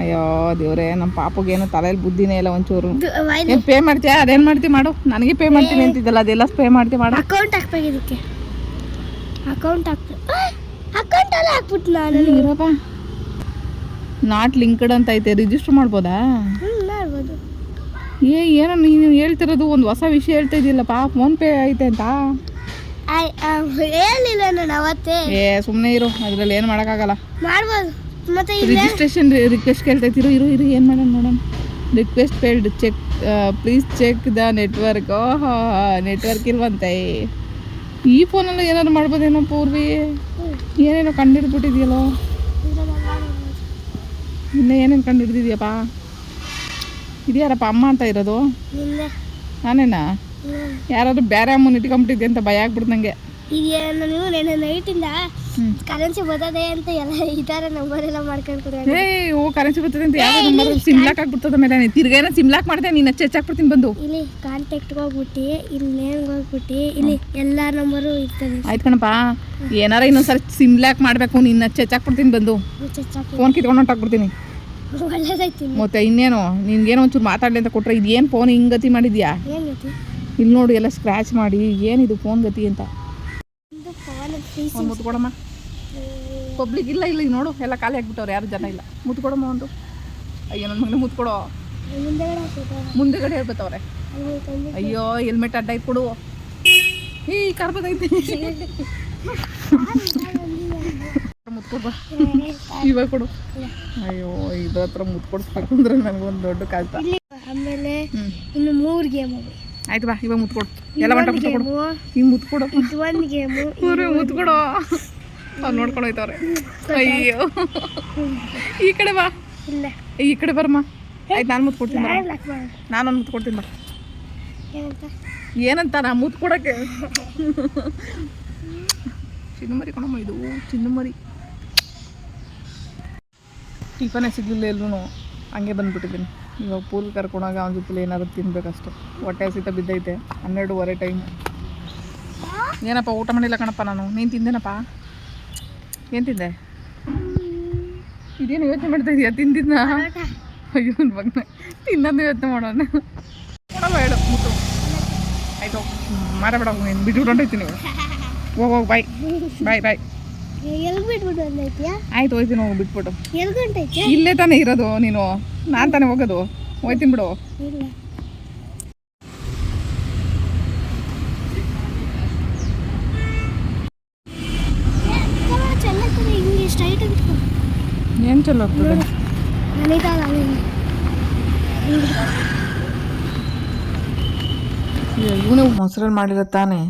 ಅಯ್ಯೋ ದೇವ್ರೆ ನಮ್ಮ ಪಾಪಗೇನು ತಲೆಯಲ್ಲಿ ಬುದ್ಧಿನೇ ಇಲ್ಲ ಒಂಚೂರು. ಏನು ಪೇ ಮಾಡ್ತೀಯಾ? ಅದೇನು ಮಾಡ್ತೀವಿ ಮಾಡು. ನನಗೆ ಪೇ ಮಾಡ್ತೀನಿ ಅಂತಿದ್ದಲ್ಲ ಅದೆಲ್ಲ ಪೇ ಮಾಡ್ತೀವಿ ಮಾಡು. ಅಕೌಂಟ್ ಹಾಕ್ಬೇಕು ಇದಕ್ಕೆ. ಅಕೌಂಟ್ ಹಾಕ್ಬೇಕು. ಅಕೌಂಟ್ ಎಲ್ಲ ಹಾಕ್ಬಿಟ್ಟು ನಾನು. ಇರಪ್ಪ. ನಾಟ್ ಲಿಂಕ್ಡ್ ಅಂತ ಐತೆ ರಿಜಿಸ್ಟರ್ ಮಾಡ್ಬೋದಾ? ಮಾಡ್ಬೋದು. ಏ ಏನೋ ನೀನು ಹೇಳ್ತಿರೋದು ಒಂದು ಹೊಸ ವಿಷಯ ಹೇಳ್ತಾ ಪಾಪ ಫೋನ್ ಪೇ ಐತೆ ಅಂತ. ಹೇಳಿಲ್ಲ ನಾನು ಅವತ್ತೇ. ಏ ಸುಮ್ಮನೆ ಇರು ಅದರಲ್ಲಿ ಏನು ಮಾಡೋಕ್ಕಾಗಲ್ಲ. ಮಾಡ್ಬೋದು. ಮತ್ತೆ ರಿಜಿಸ್ಟ್ರೇಷನ್ ರಿಕ್ವೆಸ್ಟ್ ಕೇಳ್ತೈತಿ ಇರು ಇರು ಇರು ಏನು ಮಾಡೋಣ ನೋಡೋಣ. Request failed check please check the network ಓಹೋ ನೆಟ್ವರ್ಕ್ ಇಲ್ವಂತೆ. ಈ ಫೋನಲ್ಲಿ ಏನಾದ್ರು ಮಾಡ್ಬೋದೇನೋ ಪೂರ್ವಿ? ಏನೇನೋ ಕಂಡಿಡ್ಬಿಟ್ಟಿದ್ಯಲ್ಲೋ ಇನ್ನೂ ಏನೇನು ಕಂಡಿಡ್ದಿದ್ಯಪ್ಪ ಇದ್ಯಾರಪ್ಪ ಅಮ್ಮ ಅಂತ ಇರೋದು? ಇಲ್ಲ ನಾನೇನಾ? ಯಾರಾದ್ರೂ ಬೇರೆ ಅಮ್ಮನ ಇಟ್ಕೊಂಬಿಟ್ಟಿದ್ದೆ ಅಂತ ಭಯ ಆಗ್ಬಿಡ್ತು ನನಗೆ ಇದೇನು ನೆನೆ ನೈಟಿಂದ. ಕರೆನ್ಸಿ ಬರ್ತದೆ ಅಂತ ಎಲ್ಲ ಈ ಥರ ನಂಬರ್ ಎಲ್ಲ ಮಾಡ್ಕೊಂಡು ಕೊಡ ಏ ಓ ಕರೆನ್ಸಿ ಬರ್ತದೆ ಅಂತ ಯಾವ ನಂಬರ್ ಸಿಮ್ಲಾಕ್ ಆಗ್ಬಿಡ್ತದ ಮೇಲೆ. ತಿರ್ಗೇನ ಸಿಮ್ಲಾಕ್ ಮಾಡ್ದೆ ನೀನು ಹಚ್ಚಿ ಹಚ್ಚಾಕ್ಬಿಡ್ತೀನಿ ಬಂದು. ಇಲ್ಲಿ ಕಾಂಟ್ಯಾಕ್ಟ್ ಹೋಗ್ಬಿಟ್ಟು ಇಲ್ಲಿ ನೇಮ್ಗೆ ಹೋಗ್ಬಿಟ್ಟು ಇಲ್ಲಿ ಎಲ್ಲ ನಂಬರು ಇರ್ತದೆ. ಆಯ್ತು ಕಣಪ್ಪ. ಏನಾರ ಇನ್ನೊಂದ್ಸರಿ ಸಿಮ್ಲಾಕ್ ಮಾಡಬೇಕು ನಿನ್ನ ಹಚ್ಚಿ ಹಚ್ಚಾಕ್ಬಿಡ್ತೀನಿ ಬಂದು. ಫೋನ್ ಕಿತ್ಕೊಂಡು ಹೊಂಟಾಕ್ಬಿಡ್ತೀನಿ ಒಳ್ಳೇದಾಯ್ತು ಮತ್ತೆ ಇನ್ನೇನು? ನಿನ್ಗೇನೋ ಒಂಚೂರು ಮಾತಾಡಲಿ ಅಂತ ಕೊಟ್ರೆ ಇದೇನು ಫೋನ್ ಹಿಂಗ್ ಗತಿ ಮಾಡಿದ್ಯಾ? ಇಲ್ಲಿ ನೋಡಿ ಎಲ್ಲ ಸ್ಕ್ರ್ಯಾಚ್ ಮಾಡಿ ಏನಿದು ಫೋನ್ ಗತಿ ಅಂತ. ಮುತ್ಕೊಡಮ್ಮ. ಪಬ್ಲಿಕ್ ಇಲ್ಲ ಇಲ್ಲ ಈಗ ನೋಡು. ಎಲ್ಲ ಖಾಲಿ ಹಾಕ್ಬಿಟ್ಟವ್ರು ಯಾರು ಜನ ಇಲ್ಲ. ಮುತ್ಕೊಡಮ್ಮ ಒಂದು. ಅಯ್ಯೋ ನನ್ನ ಮಗನ ಮುತ್ಕೊಡೋ. ಮುಂದೆಗಡೆ ಹೇಳ್ಬೇಕವ್ರೆ ಹೇಳ್ಬತ್ತವ್ರೆ ಅಯ್ಯೋ ಹೆಲ್ಮೆಟ್ ಅಡ್ಡ ಇಟ್ಕೊಡು ಕೊಡು ಈ ಕಾರ್ಬದೈತಿ ಮುತ್ಕೊಡ್ ಬಾ. ಇವಾಗ ಕೊಡು. ಅಯ್ಯೋ ಇದ್ರ ಹತ್ರ ಮುತ್ಕೊಡ್ಸ್ಬೇಕು ಅಂದ್ರೆ ನನಗೊಂದು ದೊಡ್ಡ ಕಾಯ್ತ. ಆಮೇಲೆ ಇನ್ನು ಮೂರು ಗೇಮ್. ಆಯ್ತು ಬಾ ಇವಾಗ ಮುತ್ಕೊಡು. ಎಲ್ಲ ಮಂಟ ಮುತ್ಕೊಡು. ಹಿಂಗೆ ಮುತ್ಕೊಡು. ಒಂದು ಗೇಮು ಮೂರು ಮುತ್ಕೊಡು. ಅವ್ರು ನೋಡ್ಕೊಂಡು ಹೋಯ್ತವ್ರೆ ಅಯ್ಯೋ. ಈ ಕಡೆ ಬಾ. ಇಲ್ಲ. ಈ ಕಡೆ ಬರಮ್ಮ ಆಯ್ತು ನಾನು ಮುತ್ಕೊಡ್ತೀನಿ ನಾನೊಂದು ಮುತ್ಕೊಡ್ತೀನಿ ಬಾ. ಏನಂತ? ಏನಂತ ನಾ ಮುತ್ಕೊಡಕ್ಕೆ? ಚಿನ್ನಮರಿ ಕಣಮ್ಮ ಇದು ಚಿನ್ನಮರಿ. ಟಿಫನೇ ಸಿಗಲಿಲ್ಲ ಎಲ್ಲೂ ಹಂಗೆ ಬಂದ್ಬಿಟ್ಟಿದ್ದೀನಿ. ಇವಾಗ ಪೂಲ್ ಕರ್ಕೊಂಡಾಗ ಅವನ ಜೊತೆಲಿ ಏನಾದ್ರು ತಿನ್ಬೇಕಷ್ಟೆ. ಹೊಟ್ಟೆ ಹಸಿತ ಬಿದ್ದೈತೆ. ಹನ್ನೆರಡುವರೆ ಟೈಮ್. ಏನಪ್ಪ, ಊಟ ಮಾಡಿಲ್ಲ ಕಣಪ್ಪ ನಾನು. ನೀನು ತಿಂದೇನಪ್ಪ? ಏನು ತಿಂದೆ? ಇದೇನು ಯೋಚನೆ ಮಾಡ್ತಾ ಇದೀಯಾ? ತಿಂದಿದ್ದ ಅಯ್ಯೋ ಬಗ್ಗೆ ತಿನ್ನೋದು ಯೋಚನೆ ಮಾಡೋಣ. ಕೊಡಲ್ಲ ಹೇಳು, ಮುಟ್ಟು. ಆಯ್ತು. ಮಾರಬೇಡ ಬಿಟ್ಟು ಹೊಂಟೈತೀನಿ ಹೋಗ್ ಹೋಗಿ ಬಾಯ್ ಬಾಯ್ ಬಾಯ್ ಎಲ್ಲಿ ಬಿಟ್ಬಿಟ್ಟು ಬಂದೈತಿಯಾ ಆಯ್ತು ಹೋಯ್ತೀನಿ ಹೋಗಿ ಬಿಟ್ಬಿಟ್ಟು ಎಲ್ಲಿ ಐತೆ ಇಲ್ಲೇ ತಾನೇ ಇರೋದು ನೀನು. ನಾನು ತಾನೇ ಹೋಗೋದು. ಹೋಯ್ತೀನಿ ಬಿಡು ಇಲ್ಲ. ಏನು ಚಲೋ ಆಗ್ತದೆ? ಇವನು ಮೊಸರಲ್ಲಿ ಮಾಡಿರೋ ತಾನೇ.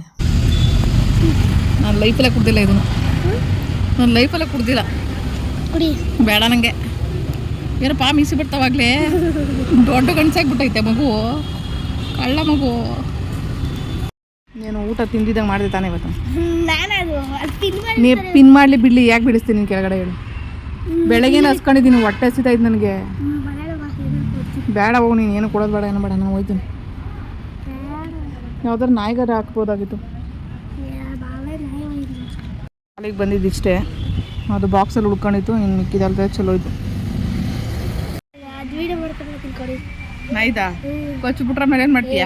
ನಾನು ಲೈಫಲ್ಲೇ ಕುಡ್ದಿಲ್ಲ ಇದನ್ನು. ನಾನು ಲೈಫಲ್ಲೇ ಕುಡ್ದಿಲ್ಲ. ಕುಡಿ. ಬೇಡ ನನಗೆ ಏನಪ್ಪ ಮೀಸಿ ಬಿಡ್ತಾವಾಗಲೇ ದೊಡ್ಡ ಗಂಡ್ಸಾಗ್ಬಿಟ್ಟೈತೆ ಮಗು. ಕಳ್ಳ ಮಗು. ನೀನು ಊಟ ತಿಂದಿದ್ದಂಗೆ ಮಾಡಿದೆ ತಾನೇ ಇವತ್ತು? ನಾನು ಅದು ಅದು ನೀ ಪಿನ್ ಮಾಡಲಿ ಬಿಡ್ಲಿ ಯಾಕೆ ಬಿಡಿಸ್ತೀನಿ ನೀನು ಕೆಳಗಡೆ ಹೇಳು. ಬೆಳಗ್ಗೆ ಹಸ್ಕೊಂಡಿದ್ದೀನಿ ಹೊಟ್ಟೆ ಹಸಿತಾ ಇದ್ದು ನನಗೆ. ಬೇಡ ಹೋಗಿ ಇದನ್ನ ಬೇಡ ಹೋಗು ನೀನು ಏನು ಕೊಡೋದು ಬೇಡ ಏನೋ ಬೇಡ ನಾನು ಹೋಯ್ತೀನಿ. ಯಾವ್ದಾರು ನಾಯಿಗಾರ ಹಾಕ್ಬೋದಾಗಿತ್ತು. ಅಲ್ಲಿಗೆ ಬಂದಿದ್ದಿಷ್ಟೇ ಅದು ಬಾಕ್ಸಲ್ಲಿ ಉಳ್ಕೊಂಡಿತ್ತು ಇನ್ನು ಮಿಕ್ಕಿದಲ್ದೆ ಚಲೋ ಇತ್ತು. ಕೊಚ್ಚು ಬಿಟ್ರೆ ಮೇಲೆ ಏನು ಮಾಡ್ತೀಯ?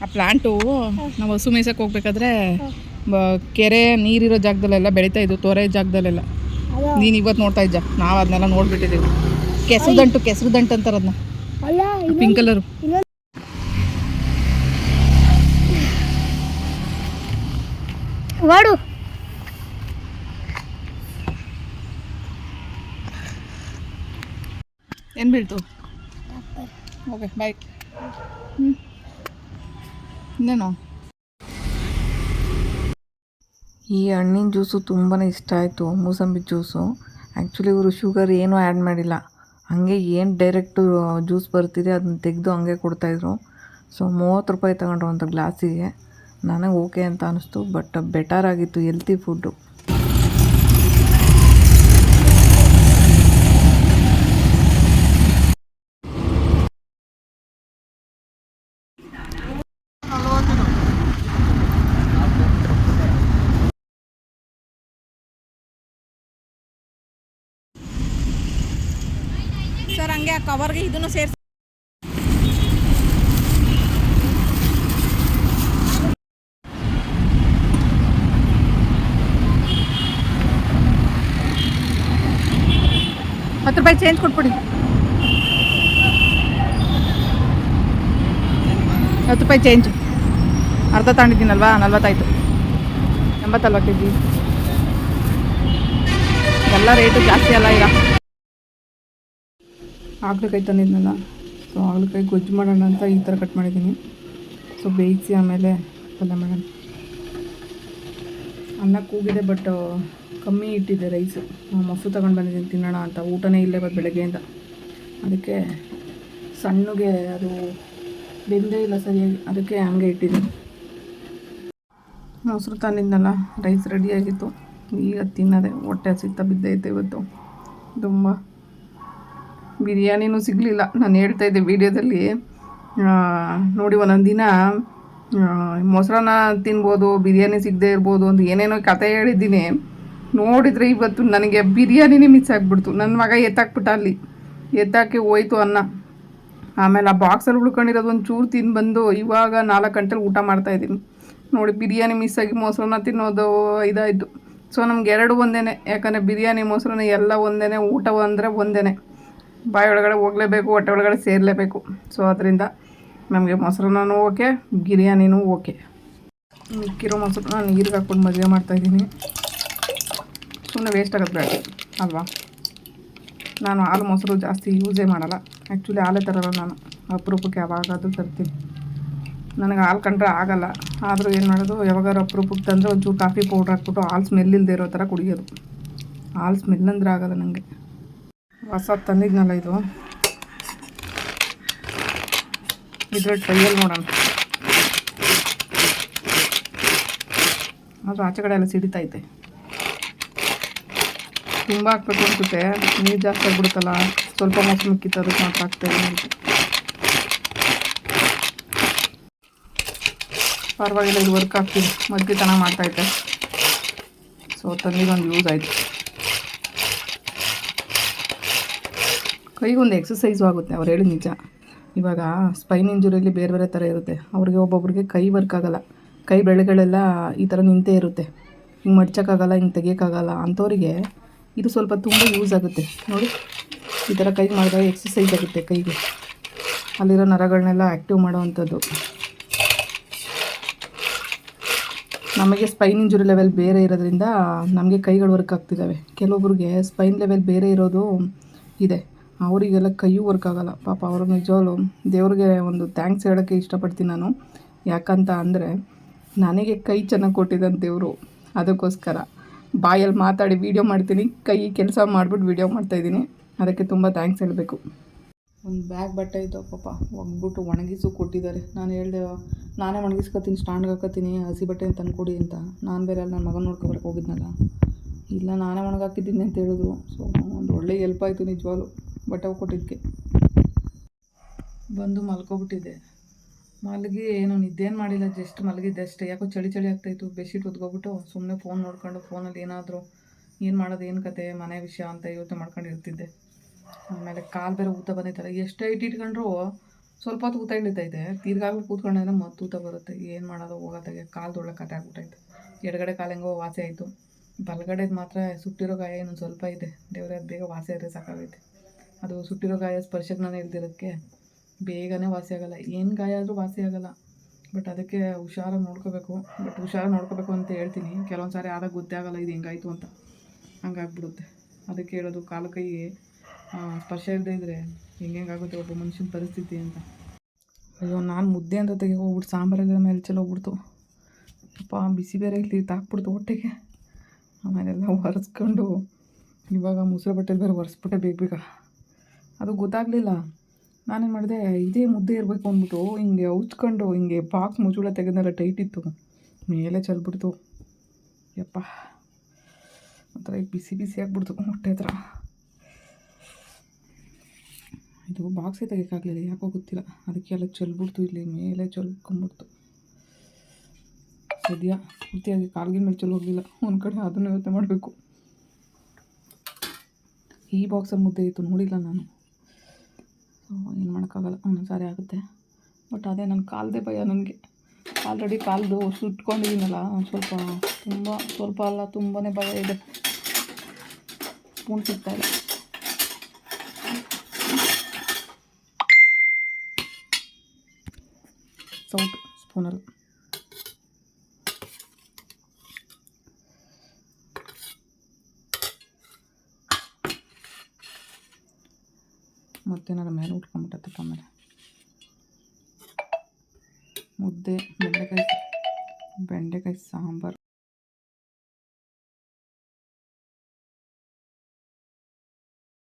ಆ ಪ್ಲಾಂಟು ನಾವು ಹಸು ಮೇಯ್ಸಕ್ಕೆ ಹೋಗ್ಬೇಕಾದ್ರೆ ಕೆರೆ ನೀರಿರೋ ಜಾಗದಲ್ಲೆಲ್ಲ ಬೆಳೀತಾ ಇದ್ದು ತೊರೆ ಜಾಗದಲ್ಲೆಲ್ಲ. ನೀನ್ ಇವತ್ತು ನೋಡ್ತಾ ಇದ್ದ ನಾವು ಅದನ್ನೆಲ್ಲ ನೋಡ್ಬಿಟ್ಟಿದ್ದೀವಿ ಕೆಸರು ದಂಟು ಕೆಸರು ದಂಟು ಅಂತಾರ ಅದನ್ನ ಅಲ್ಲ ಪಿಂಕ್ ಕಲರು ಓಡು ಏನು ಬೀಳ್ತು ಓಕೆ ಬಾಯ್ ಹ್ಞೂ ಇನ್ನೇನು ಈ ಹಣ್ಣಿನ ಜ್ಯೂಸು ತುಂಬಾ ಇಷ್ಟ ಆಯಿತು ಮೂಸಂಬಿ ಜ್ಯೂಸು ಆ್ಯಕ್ಚುಲಿ ಇವರು ಶುಗರ್ ಏನೂ ಆ್ಯಡ್ ಮಾಡಿಲ್ಲ. ಹಾಗೆ ಏನು ಡೈರೆಕ್ಟು ಜ್ಯೂಸ್ ಬರ್ತಿದೆ ಅದನ್ನ ತೆಗೆದು ಹಂಗೆ ಕೊಡ್ತಾಯಿದ್ರು ಸೊ ಮೂವತ್ತು ರೂಪಾಯಿ ತಗೊಂಡ್ರು ಒಂದು ಗ್ಲಾಸಿಗೆ ನನಗೆ ಓಕೆ ಅಂತ ಅನಿಸ್ತು ಬಟ್ ಬೆಟರ್ ಆಗಿತ್ತು ಹೆಲ್ತಿ ಫುಡ್ಡು ಸರ್ ಹಂಗೆ ಆ ಕವರ್ಗೆ ಇದನ್ನು ಸೇರಿಸಿ ಹತ್ತು ರೂಪಾಯಿ ಚೇಂಜ್ ಕೊಟ್ಬಿಡಿ. ಹತ್ತು ರೂಪಾಯಿ ಚೇಂಜ್ ಅರ್ಧ ತಗೊಂಡಿದ್ದೀನಲ್ವಾ ನಲ್ವತ್ತಾಯ್ತು. ಎಂಬತ್ತಲ್ವ ಕೆ ಜಿ ಎಲ್ಲ ರೇಟು ಜಾಸ್ತಿ ಅಲ್ಲ ಈಗ. ಹಾಗಲಕಾಯಿ ತಂದಿದ್ನಲ್ಲ. ಸೊ ಹಾಗಲಕಾಯಿ ಗೊಜ್ಜು ಮಾಡೋಣ ಅಂತ ಈ ಥರ ಕಟ್ ಮಾಡಿದ್ದೀನಿ. ಸೊ ಬೇಯಿಸಿ ಆಮೇಲೆ ಪಲ್ಯ ಮಾಡೋಣ. ಅನ್ನ ಕೂಗಿದೆ ಬಟ್ ಕಮ್ಮಿ ಇಟ್ಟಿದ್ದೆ ರೈಸು. ಮೊಸರು ತಗೊಂಡು ಬಂದಿದ್ದೀನಿ ತಿನ್ನೋಣ ಅಂತ. ಊಟನೇ ಇಲ್ಲೇ ಇವತ್ತು ಬೆಳಗ್ಗೆಯಿಂದ. ಅದಕ್ಕೆ ಸಣ್ಣಗೆ ಅದು ಬೆಂದೇ ಇಲ್ಲ ಸರಿಯಾಗಿ. ಅದಕ್ಕೆ ಹಂಗೆ ಇಟ್ಟಿದ್ದೆ ಮೊಸರು ತಂದಿದ್ನಲ್ಲ, ರೈಸ್ ರೆಡಿಯಾಗಿತ್ತು ಈಗ ತಿನ್ನದೆ. ಹೊಟ್ಟೆ ಸಿಕ್ತ ಬಿದ್ದೈತೆ ಇವತ್ತು. ತುಂಬ ಬಿರಿಯಾನಿನೂ ಸಿಗಲಿಲ್ಲ. ನಾನು ಹೇಳ್ತಾ ಇದ್ದೆ ವೀಡಿಯೋದಲ್ಲಿ. ನೋಡಿ ಒಂದೊಂದು ದಿನ ಮೊಸರನ್ನ ತಿನ್ಬೋದು, ಬಿರಿಯಾನಿ ಸಿಗದೆ ಇರ್ಬೋದು ಅಂತ ಏನೇನೋ ಕತೆ ಹೇಳಿದ್ದೀನಿ. ನೋಡಿದರೆ ಇವತ್ತು ನನಗೆ ಬಿರಿಯಾನಿನೇ ಮಿಸ್ ಆಗಿಬಿಡ್ತು. ನನ್ನ ಮಗ ಎತ್ತಾಕ್ಬಿಟ್ಟ ಅಲ್ಲಿ. ಎತ್ತಾಕಿ ಹೋಯ್ತು ಅನ್ನ. ಆಮೇಲೆ ಆ ಬಾಕ್ಸಲ್ಲಿ ಉಳ್ಕೊಂಡಿರೋದು ಒಂದು ಚೂರು ತಿಂದು ಬಂದು ಇವಾಗ ನಾಲ್ಕು ಗಂಟೆಲಿ ಊಟ ಮಾಡ್ತಾಯಿದ್ದೀನಿ ನೋಡಿ ಬಿರಿಯಾನಿ ಮಿಸ್ ಆಗಿ ಮೊಸರನ್ನ ತಿನ್ನೋದು ಇದಾಯಿತು. ಸೊ ನಮ್ಗೆ ಎರಡು ಒಂದೇ ಯಾಕಂದರೆ ಬಿರಿಯಾನಿ, ಮೊಸರನ್ನ ಎಲ್ಲ ಒಂದೇ ಊಟ ಅಂದರೆ ಒಂದೇ ಬಾಯಿ ಒಳಗಡೆ ಹೋಗಲೇಬೇಕು, ಹೊಟ್ಟೆ ಒಳಗಡೆ ಸೇರಲೇಬೇಕು. ಸೊ ಅದರಿಂದ ನಮಗೆ ಮೊಸರನ್ನೂ ಓಕೆ, ಬಿರಿಯಾನಿನೂ ಓಕೆ. ಮಿಕ್ಕಿರೋ ಮೊಸರನ್ನ ನೀರಿಗೆ ಹಾಕ್ಕೊಂಡು ಮದುವೆ ಮಾಡ್ತಾಯಿದ್ದೀನಿ ಸುಮ್ಮನೆ ವೇಸ್ಟ್ ಆಗೋದು ಬೇಡ. ಅಲ್ವಾ? ನಾನು ಹಾಲು ಮೊಸರು ಜಾಸ್ತಿ ಯೂಸೇ ಮಾಡಲ್ಲ. ಆ್ಯಕ್ಚುಲಿ ಹಾಲೇ ತರಲ್ಲ ನಾನು. ಅಪರೂಪಕ್ಕೆ ಯಾವಾಗಾದರೂ ತರ್ತೀನಿ. ನನಗೆ ಹಾಲು ಕಂಡ್ರೆ ಆಗಲ್ಲ. ಆದರೂ ಏನು ಮಾಡೋದು? ಯಾವಾಗಾದ್ರು ಅಪರೂಪಕ್ಕೆ ತಂದರೆ ಒಂಚೂರು ಕಾಫಿ ಪೌಡ್ರ್ ಹಾಕ್ಬಿಟ್ಟು ಹಾಲು ಸ್ಮೆಲ್ ಇಲ್ಲದೆ ಇರೋ ಥರ ಕುಡಿಯೋದು. ಹಾಲು ಸ್ಮೆಲ್ ಅಂದ್ರೆ ಆಗಲ್ಲ ನನಗೆ ಹೊಸ ತಂದಿದ್ನಲ್ಲ ಇದು. ಇದ್ರಲ್ಲಿ ಟ್ರೈಯಲ್ಲಿ ನೋಡೋಣ. ಅದು ಆಚೆ ಕಡೆ ಎಲ್ಲ ಸಿಡಿತೈತೆ ತುಂಬ ಹಾಕ್ಬೇಕು ಅನ್ಸುತ್ತೆ ನೀರು ಜಾಸ್ತಿ ಆಗ್ಬಿಡುತ್ತಲ್ಲ, ಸ್ವಲ್ಪ ಮೊಸರು ಮಿಕ್ಕಿತ್ತು ಅದಕ್ಕೆ ಮಾತ್ರ ಹಾಕ್ತಾ ಇದ್ದೀನಿ ಪರವಾಗಿಲ್ಲ, ಇದು ವರ್ಕ್ ಆಗ್ತಿದೆ. ಮಜ್ಜಿಗೆ ಚೆನ್ನಾಗಿ ಮಾಡ್ತೈತೆ ಸೊ ತಂದಿಗೊಂದು ಯೂಸ್ ಆಯಿತು. ಕೈಗೊಂದು ಎಕ್ಸಸೈಸು ಆಗುತ್ತೆ, ಅವ್ರು ಹೇಳಿ ನಿಜ. ಇವಾಗ ಸ್ಪೈನ್ ಇಂಜುರಿಯಲ್ಲಿ ಬೇರೆ ಬೇರೆ ಥರ ಇರುತ್ತೆ. ಅವ್ರಿಗೆ ಒಬ್ಬೊಬ್ರಿಗೆ ಕೈ ವರ್ಕ್ ಆಗೋಲ್ಲ. ಕೈ ಬೆಳೆಗಳೆಲ್ಲ ಈ ಥರ ನಿಂತೇ ಇರುತ್ತೆ. ಹಿಂಗೆ ಮಡ್ಚೋಕ್ಕಾಗಲ್ಲ, ಹಿಂಗೆ ತೆಗಿಯೋಕ್ಕಾಗಲ್ಲ. ಅಂಥವ್ರಿಗೆ ಇದು ಸ್ವಲ್ಪ ತುಂಬ ಯೂಸ್ ಆಗುತ್ತೆ. ನೋಡಿ, ಈ ಥರ ಕೈ ಮಾಡಿದಾಗ ಎಕ್ಸಸೈಸ್ ಆಗುತ್ತೆ ಕೈಗೆ. ಅಲ್ಲಿರೋ ನರಗಳನ್ನೆಲ್ಲ ಆ್ಯಕ್ಟಿವ್ ಮಾಡೋವಂಥದ್ದು. ನಮಗೆ ಸ್ಪೈನ್ ಇಂಜುರಿ ಲೆವೆಲ್ ಬೇರೆ ಇರೋದ್ರಿಂದ ನಮಗೆ ಕೈಗಳು ವರ್ಕ್ ಆಗ್ತಿದ್ದಾವೆ ಕೆಲವೊಬ್ರಿಗೆ ಸ್ಪೈನ್ ಲೆವೆಲ್ ಬೇರೆ ಇರೋದು ಇದೆ. ಅವರಿಗೆಲ್ಲ ಕೈಯೂ ವರ್ಕ್ ಆಗೋಲ್ಲ. ಪಾಪ ಅವರು ನಿಜವಾಗ್ಲು ದೇವ್ರಿಗೆ ಒಂದು ಥ್ಯಾಂಕ್ಸ್ ಹೇಳೋಕ್ಕೆ ಇಷ್ಟಪಡ್ತೀನಿ ನಾನು. ಯಾಕಂತ ಅಂದರೆ, ನನಗೆ ಕೈ ಚೆನ್ನಾಗಿ ಕೊಟ್ಟಿದ್ದಂಥ ದೇವರು. ಅದಕ್ಕೋಸ್ಕರ. ಬಾಯಲ್ಲಿ ಮಾತಾಡಿ ವೀಡಿಯೋ ಮಾಡ್ತೀನಿ. ಕೈ ಕೆಲಸ ಮಾಡಿಬಿಟ್ಟು ವೀಡಿಯೋ ಮಾಡ್ತಾಯಿದ್ದೀನಿ ಅದಕ್ಕೆ ತುಂಬ ಥ್ಯಾಂಕ್ಸ್ ಹೇಳಬೇಕು. ಒಂದು ಬ್ಯಾಗ್ ಬಟ್ಟೆ ಇತ್ತು ಪಾಪ. ಒಗ್ಬಿಟ್ಟು ಒಣಗಿಸು ಕೊಟ್ಟಿದ್ದಾರೆ. ನಾನು ಹೇಳ್ದೆ, ನಾನೇ ಒಣಗಿಸ್ಕೊತೀನಿ ಸ್ಟ್ಯಾಂಡ್ಗೆ ಹಾಕೋತೀನಿ ಹಸಿ ಬಟ್ಟೆ ತಂದುಕೊಡಿ ಅಂತ. ನಾನು ಬೇರೆ ಅಲ್ಲಿ ನನ್ನ ಮಗನ ನೋಡ್ಕೊಬರಕ್ಕೆ ಹೋಗಿದ್ನಲ್ಲ. ಇಲ್ಲ, ನಾನೇ ಒಣಗಾಕಿದ್ದೀನಿ ಅಂತ ಹೇಳಿದ್ರು. ಸೊ ಒಂದು ಒಳ್ಳೆ ಹೆಲ್ಪ್ ಆಯಿತು ನಿಜವಾಗ್ಲು ಬಟ್ಟೆ ಕೊಟ್ಟಿದ್ದಕ್ಕೆ ಬಂದು ಮಲ್ಕೊಬಿಟ್ಟಿದ್ದೆ. ಮಲಗಿ, ಏನು ನಿದ್ದೇನು ಮಾಡಿಲ್ಲ ಜಸ್ಟ್ ಮಲಗಿದ್ದೆ ಅಷ್ಟೇ. ಯಾಕೋ ಚಳಿ ಚಳಿ ಆಗ್ತಾಯಿತ್ತು ಬೆಡ್ಶೀಟ್ ಹೊತ್ಕೊಬಿಟ್ಟು ಸುಮ್ಮನೆ ಫೋನ್ ನೋಡ್ಕೊಂಡು ಫೋನಲ್ಲಿ ಏನಾದರೂ, ಏನು ಮಾಡೋದು, ಏನು ಕತೆ, ಮನೆ ವಿಷಯ ಅಂತ ಯೋಚನೆ ಮಾಡ್ಕೊಂಡು ಇರ್ತಿದ್ದೆ. ಆಮೇಲೆ ಕಾಲು ಬೇರೆ ಊತ ಬಂದೈತಲ್ಲ ಐಟ್ ಇಟ್ಕೊಂಡ್ರು, ಸ್ವಲ್ಪ ಹೊತ್ತು ಊತ ಇಳಿತೈತೆ ತೀರ್ಗಾಗಿ ಕೂತ್ಕೊಂಡ್ರೆ ಮತ್ತೆ ಊತ ಬರುತ್ತೆ. ಏನು ಮಾಡೋದು ಹೋಗೋದಾಗೆ ಕಾಲು ದೊಡ್ಡ ಕತೆ ಆಗ್ಬಿಟ್ಟೈತೆ. ಎಡಗಡೆ ಕಾಲು ಹೆಂಗೋ ವಾಸಿ ಆಯಿತು. ಬಲಗಡೆದು ಮಾತ್ರ ಸುಟ್ಟಿರೋ ಗಾಯ ಇನ್ನೊಂದು ಸ್ವಲ್ಪ ಇದೆ. ದೇವರೇ, ಅದು ಬೇಗ ವಾಸಿ ಆದರೆ ಸಾಕಾಗೈತೆ. ಅದು ಸುಟ್ಟಿರೋ ಗಾಯ ಸ್ಪರ್ಶಜ್ಞಾನ ಇಲ್ದಿರೋದಕ್ಕೆ ಬೇಗನೆ ವಾಸಿ ಆಗಲ್ಲ. ಏನು ಗಾಯ ಆದರೂ ವಾಸಿ ಆಗಲ್ಲ. ಬಟ್ ಅದಕ್ಕೆ ಹುಷಾರಾಗಿ ನೋಡ್ಕೋಬೇಕು. ಬಟ್ ಹುಷಾರಾಗಿ ನೋಡ್ಕೋಬೇಕು ಅಂತ ಹೇಳ್ತೀನಿ. ಕೆಲವೊಂದು ಸಾರಿ ಆದಾಗ ಆಗಲ್ಲ ಇದು ಹೆಂಗಾಯ್ತು ಅಂತ. ಹಂಗಾಗ್ಬಿಡುತ್ತೆ. ಅದಕ್ಕೆ ಹೇಳೋದು ಕಾಲು ಕೈ ಸ್ಪರ್ಶ ಇಲ್ಲದೆ ಇದ್ದರೆ ಹೆಂಗಾಗುತ್ತೆ ಒಬ್ಬ ಮನುಷ್ಯನ ಪರಿಸ್ಥಿತಿ ಅಂತ. ಅಯ್ಯೋ, ನಾನು ಮುದ್ದೆ ಅಂತ ತೆಗೆ ಹೋಗ್ಬಿಟ್ಟು ಸಾಂಬಾರೆಲ್ಲ ಮೇಲೆ ಚೆಲ್ಲೋಗ್ಬಿಡ್ತು ಅಪ್ಪ, ಬಿಸಿ ಬೇರೆ ಇಲ್ಲಿ ತಾಕ್ಬಿಡ್ತು ಹೊಟ್ಟೆಗೆ. ಆಮೇಲೆಲ್ಲ ಒರೆಸ್ಕೊಂಡು ಇವಾಗ ಮೊಸರು ಬಟ್ಟೆ ಬೇರೆ ಒರೆಸ್ಬಿಟ್ಟೆ ಬೇಗ ಬೇಗ. ಅದು ಗೊತ್ತಾಗಲಿಲ್ಲ. ನಾನೇನು ಮಾಡಿದೆ, ಇದೇ ಮುದ್ದೆ ಇರಬೇಕು ಅಂದ್ಬಿಟ್ಟು ಹಿಂಗೆ ಉಚ್ಕೊಂಡು ಹಿಂಗೆ ಬಾಕ್ಸ್ ಮುಚ್ಚುಳ ತೆಗೆದಾಗ ಟೈಟ್ ಇತ್ತು. ಮೇಲೆ ಚೆಲ್ಬಿಡ್ತು. ಯಪ್ಪ, ಒಂಥರ ಈಗ ಬಿಸಿ ಬಿಸಿ ಆಗ್ಬಿಡ್ತು ಹೊಟ್ಟೆ ಹತ್ರ. ಇದು ಬಾಕ್ಸೇ ತೆಗಿಯೋಕ್ಕಾಗಲಿಲ್ಲ, ಯಾಕೋ ಗೊತ್ತಿಲ್ಲ. ಅದಕ್ಕೆಲ್ಲ ಚೆಲ್ಬಿಡ್ತು ಇಲ್ಲಿ, ಮೇಲೆ ಚೆಲ್ಕೊಂಬಿಡ್ತು. ಸದ್ಯ ಪೂರ್ತಿಯಾಗಿ ಕಾಲ್ಗಿನ ಮೇಲೆ ಚೆಲ್ ಹೋಗಲಿಲ್ಲ. ಒಂದು ಕಡೆ ಅದನ್ನು ಯೋಚನೆ ಮಾಡಬೇಕು. ಈ ಬಾಕ್ಸಲ್ಲಿ ಮುದ್ದೆ ಇತ್ತು, ನೋಡಿಲ್ಲ ನಾನು. ಸೊ ಏನು ಮಾಡೋಕ್ಕಾಗಲ್ಲ. ಸಾರಿ ಆಗುತ್ತೆ. ಬಟ್ ಅದೇ ನನ್ನ ಕಾಲದೇ ಭಯ ನನಗೆ ಆಲ್ರೆಡಿ ಕಾಲ್ದು ಸುಟ್ಕೊಂಡಿದ್ದೀನಲ್ಲ ಸ್ವಲ್ಪ ತುಂಬ, ಸ್ವಲ್ಪ ಅಲ್ಲ ತುಂಬಾ ಭಯ ಇದೆ. ಸ್ಪೂನ್ ಸಿಗ್ತಾ